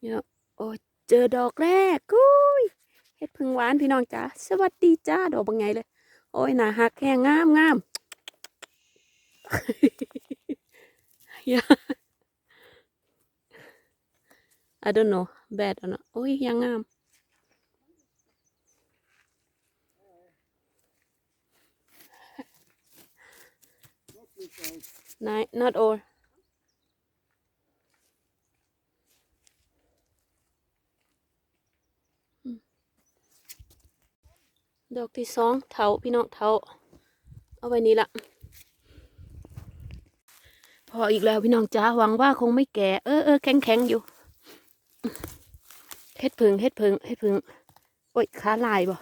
เนี่ยโอ้เจอดอกแรกกุยเฮ็ดพึ่งหวานพี่น้องจ้าสวัสดีจ้าดอกบางไงเลย โอ้ยหน่าหักแห้งงามงามอย่า I don't know bad or not โอ้ยยังงาม Nine, not all. ดอกที่สองเถาพี่น้องเถาเอาไว้นี่ละพออีกแล้วพี่น้องจ้าหวังว่าคงไม่แก่เออเออแข็งแข็งอยู่เฮ็ดผึ่งเฮ็ดผึ่งเฮ็ดผึ่งโอ้ยขาลายบ่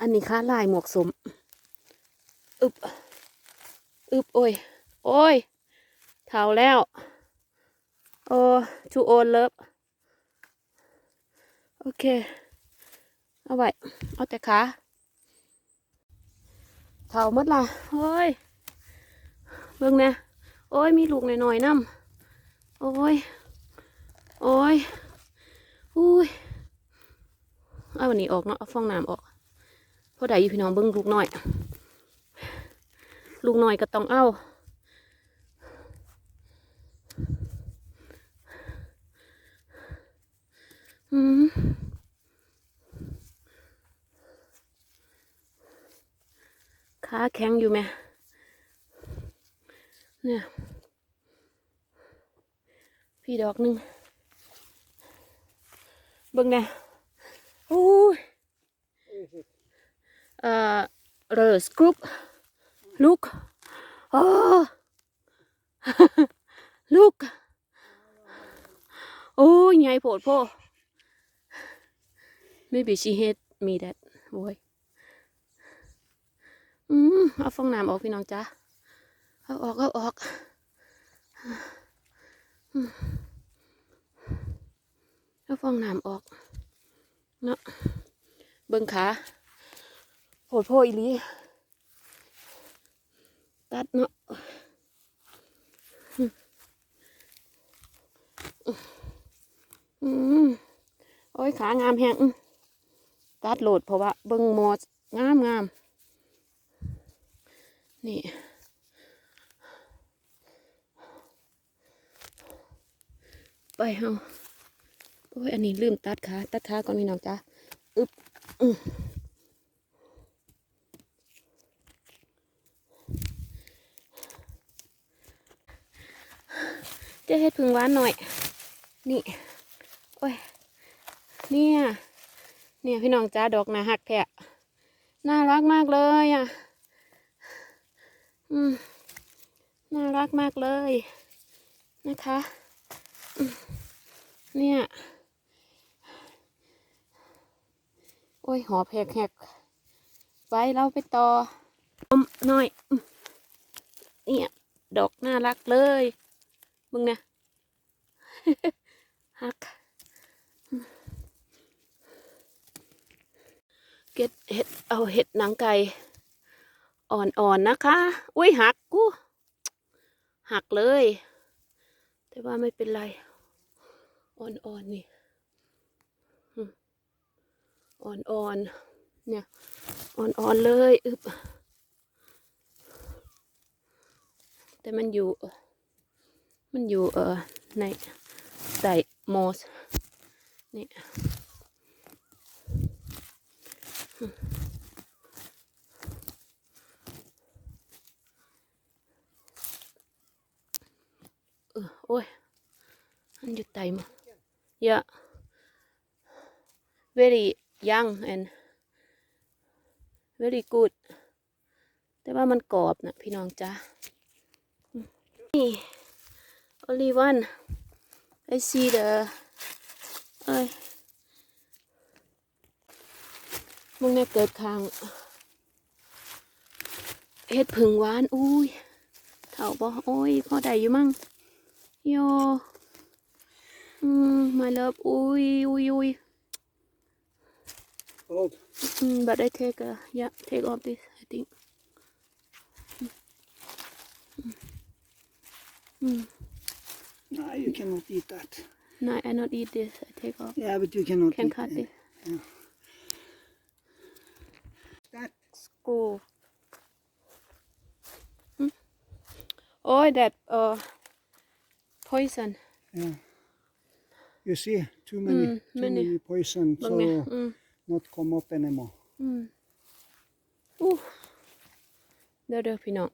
อันนี้ขาลายหมวกสมอึบอึบโอ้ยโอ้ยเท่าแล้วโอ้ทูโอนเลิฟโอเคเอาไว้เอาแต่ขา เท่าหมดละโอ้ย เบิ่งนะโอ้ย มีลูกหน่อยๆน้ำโอ้ย โอ้ย อุ้ย เอาวันนี้ออกเนาะ เอาฟองน้ำออกเพราะใดอยู่พี่น้องเบิ่งลูกหน่อย ลูกหน่อยก็ต้องเอาอืมขา แข็งอยู่ไหมเนี่ย พี่ดอกหนึ่งเบิ่งน่โอ้เอ่อเรสกรุ๊ปลูกโอ้ลูก โอ้ยไงโผดโพ maybe she hate me that boy อืมเอาฟองน้ำออกพี่น้องจ้าเอาออกเอาออกเอาฟองน้ำออกเนาะเบิ่งขาโผดโพอีลีตัดเนาะอืมโอ้ยขางามแฮงอื้อตัดโหลดเพราะว่าเบิ้งหมอดงามงาม นี่ ไปเฮาโอ้ยอันนี้ลืมตัดขาตัดขาก่อนพี่น้องจ้าอึบอืจะเฮ็ดพึ่งหวานหน่อย นี่ โอ้ย เนี่ย เนี่ยพี่น้องจ้าดอกนาหักแทะน่ารักมากเลยอะ อืมน่ารักมากเลย นะคะเนี่ย โอ้ยหอบแหกแหกไปเราไปต่ออมหน่อย เนี่ย ดอกน่ารักเลย มึงเนี่ยหักเก็ดเห็ด เอาเห็ดหนังไก่ อ่อนๆนะคะ อุ้ยหักกูหักเลย แต่ว่าไม่เป็นไร อ่อนๆนี่อ่อนๆ เนี่ย อ่อนๆ เลยอึบแต่มันอยู่ มันอยู่เออในใส่โมส นี่ ออโอ้ยมันอยู่ไตมา yeah very young and very good แต่ว่ามันกรอบนะพี่น้องจ้านี่ only one I see the เอ้ยมึงเนี่ยเกิดคางเฮ็ดผึ่งหวาน อุ้ยเถ่าบ่โอ้ยพอได้อยู่มั่ง Ja. Mm, my love. Oi, oi, oi. Hold. Mm, but I take, a yeah, take off this, I think. Mm. mm. No, you cannot eat that. No, I not eat this. I take off. Yeah, but you cannot. Can cut this. Yeah. That school. Hmm? Oh, that. Uh, poison yeah. You see, too many, Mm, too many. many poison, เบิ่ง so เนี่ยอืม not come up anymore. อืมอู้เดี๋ยวเดี๋ยวพี่น้อง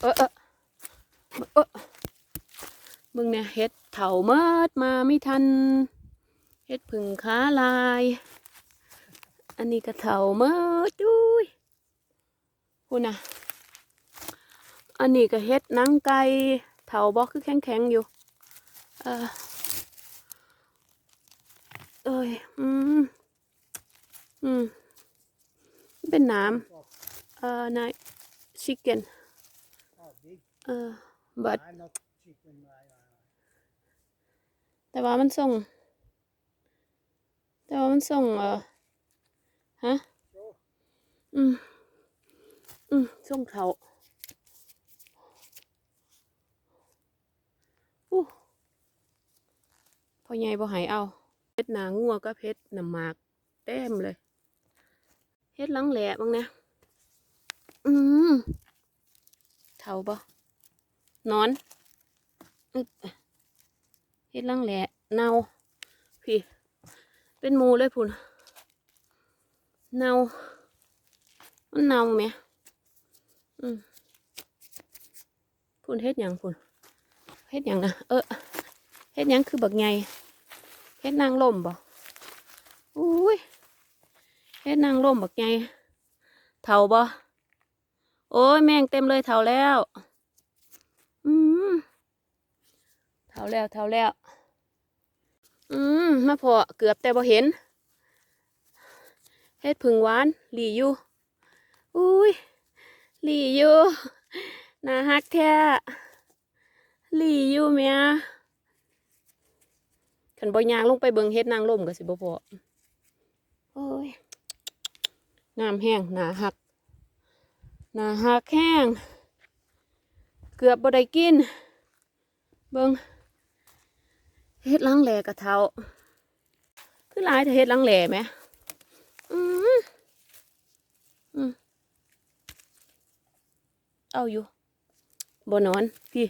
เออเออเออมึงเนี่ยเฮ็ดเถาเมิดมาไม่ทัน เฮ็ดผึ่งขาลาย อันนี้ก็เถาเมิดดุยคุณน่ะ อันนี้ก็เฮ็ดนังไก่เถาบอกคือแข็งๆอยู่ เออเอ้ยอืมอืมเป็นน้ำเอ่อนายชิคเก้นเออ but แต่ว่ามันส่ง แต่ว่ามันส่งเออฮะ อืม อืมส่งเขา อู้พอใหญ่บ่หายเอาเพชรนางัวก็เพชรน้ำหมากเต็มเลยเฮ็ดลังแหล่บ้างนะอืมเท่าบ่นอนอึบเฮ็ดลังแหล่เน่าพี่ เป็นมูเลยพุ่นเน่ามันเน่าไหมอืมพุ่นเฮ็ดหยังพุ่น เฮ็ดยังนะเออเฮ็ดยังคือบักไงเฮ็ดนางลมบ่อุ้ยเฮ็ดนางลมบักไงเท่าบ่โอ้ยแมงเต็มเลยเทาแล้วอืมเท่าแล้วเทาแล้ว อืมมาพอเกือบแต่บ่เห็นเฮ็ดผึ่งหวานหลีอยู่อุ้ยหลีอยู่น่าฮักแท้ หลีอยู่แม่ขันบ่ยางลงไปเบิงเฮ็ดนางลมก็สิบ่พอโอ้ยงามแห้งหนาฮักหนาฮักแห้ง เกือบบ่ได้กิน เบิงเฮ็ดลังแหล่กะเทาคือหลายแต่เฮ็ดลังแหล่ไหมอืมอืมเอาอยู่บ่นอนพี่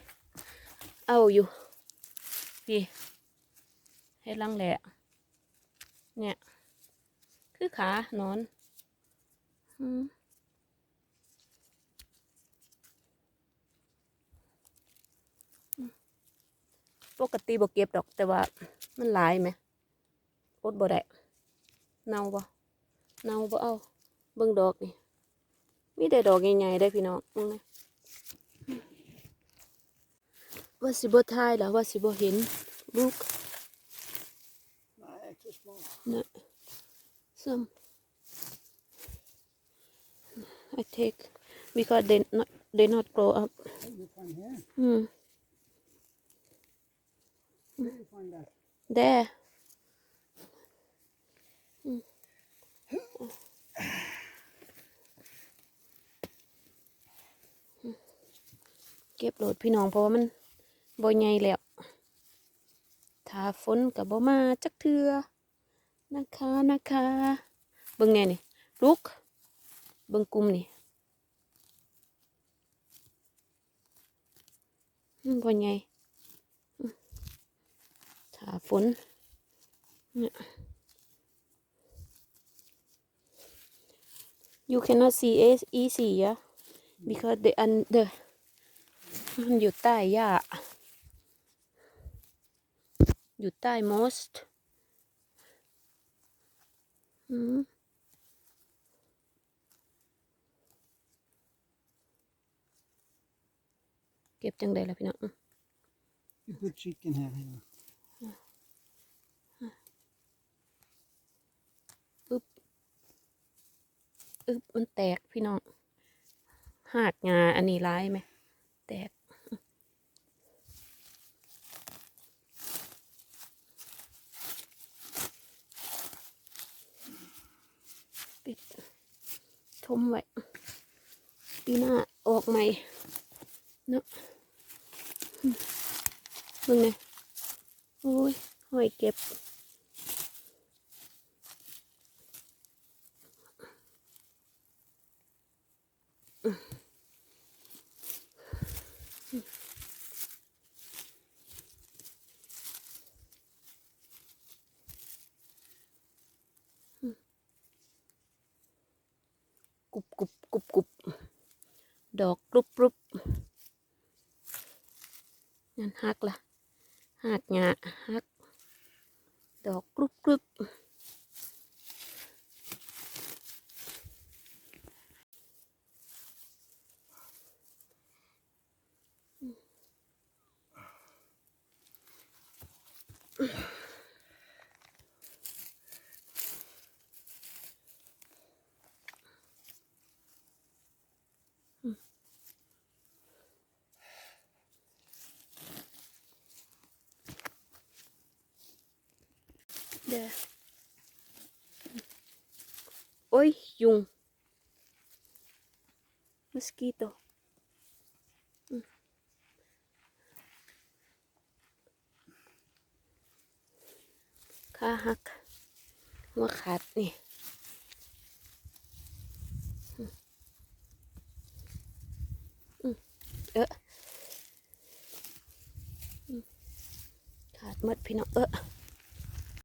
เอาอยู่พี่เฮ็ดหลังแหล่เนี่ย คือขานอนอืมปกติบ่เก็บดอกแต่ว่ามันหลายไหมอดบ่ได้เน่าบ่เน่าบ่เอาเบิ่งดอกนี่มีแต่ดอกใหญ่ๆได้อพี่น้องมึงนะ ว่าสิบทายหรอว่าสิบ่เห็นลูกนะซึ่ม I take because they not they not grow up hmm there เก็บโหลดพี่น้องเพราะว่ามัน บ่ใหญ่แล้วถ้าฝนกับบ่มาจักเทือนะคะนะคะเบิ่งแน่นี่ลูกเบิ่งกลุ่มนี่บ่ใหญ่ถ้าฝนเนี่ย you cannot see it easy yeah because the under มันอยู่ใต้หญ้า อยู่ใต้ most อืมเก็บจังใดล่ะพี่น้อง You put chicken here. here. อึบมันแตกพี่น้องหากงาอันนี้ร้ายไหม แตก ปิด ทมไว้ปีหน้าออกใหม่เนาะมึงเนี่ยโอ้ยหอยเก็บกุบกุบกุบกุบ ดอกกรุบกรุบนั่นหักละหักหยาหัก ดอกกรุบกรุบ เด้อโอ้ย ยุงมอสกิโตอืมขาหักหัวขาดนี่เออขาดมดพี่น้องเออ